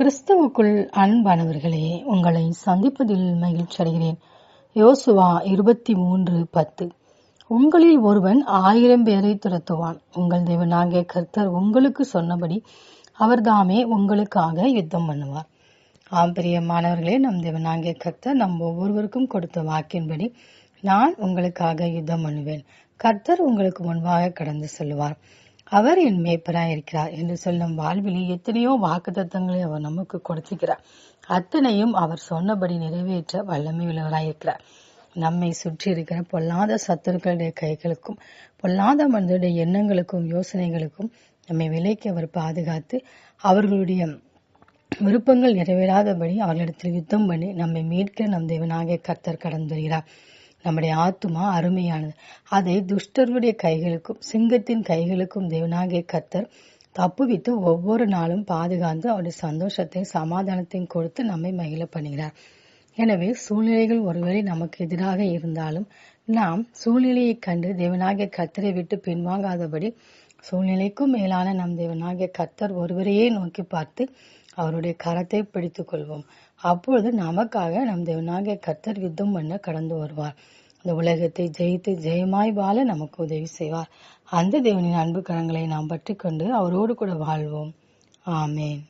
கிறிஸ்துவுக்குள் அன்பானவர்களே உங்களை சந்திப்பதில் மகிழ்ச்சி அடைகிறேன். யோசுவா இருபத்தி மூன்று பத்து. உங்களில் ஒருவன் ஆயிரம் பேரை துரத்துவான். உங்கள் தேவனாகிய கர்த்தர் உங்களுக்கு சொன்னபடி அவர்தாமே உங்களுக்காக யுத்தம் பண்ணுவார். ஆம் பிரியமானவர்களே நம் தேவனாகிய கர்த்தர் நம் ஒவ்வொருவருக்கும் கொடுத்த வாக்கின்படி நான் உங்களுக்காக யுத்தம் பண்ணுவேன். கர்த்தர் உங்களுக்கு முன்பாக கடந்து செல்வார். அவர் என் மேய்ப்பராய் இருக்கிறார் என்று சொல்லும் வாழ்விலே எத்தனையோ வாக்குத்தத்தங்களை அவர் நமக்கு கொடுத்துக்கிறார் அத்தனையும் அவர் சொன்னபடி நிறைவேற்ற வல்லமை உள்ளவராயிருக்கிறார் நம்மை சுற்றி இருக்கிற பொல்லாத சத்துருக்களுடைய கைகளுக்கும் பொல்லாத மனிதருடைய எண்ணங்களுக்கும் யோசனைகளுக்கும் நம்மை விலைக்கு அவர் பாதுகாத்து அவர்களுடைய விருப்பங்கள் நிறைவேறாதபடி அவர்களிடத்தில் யுத்தம் பண்ணி நம்மை மீட்க நம் தேவனாகிய கர்த்தர் கடந்து வருகிறார் நம்முடைய ஆத்துமா அருமையானது. அதை துஷ்டருடைய கைகளுக்கும் சிங்கத்தின் கைகளுக்கும் தேவனாகிய கத்தர் தப்புவித்து ஒவ்வொரு நாளும் பாதுகாத்து அவருடைய சந்தோஷத்தையும் சமாதானத்தையும் கொடுத்து நம்மை மகிழ பண்ணுகிறார். எனவே சூழ்நிலைகள் ஒருவேளை நமக்கு எதிராக இருந்தாலும் நாம் சூழ்நிலையை கண்டு தேவனாகிய கத்தரை விட்டு பின்வாங்காதபடி சூழ்நிலைக்கும் மேலான நம் தேவனாகிய கர்த்தர் ஒருவரையே நோக்கி பார்த்து அவருடைய கரத்தை பிடித்து கொள்வோம் அப்பொழுது நமக்காக நம் தேவனாகிய கர்த்தர் யுத்தம் பண்ண கடந்து வருவார். இந்த உலகத்தை ஜெயித்து ஜெயமாய் வாழ நமக்கு உதவி செய்வார். அந்த தேவனின் அன்பு கரங்களை நாம் பற்றி கொண்டு அவரோடு கூட வாழ்வோம். ஆமேன்.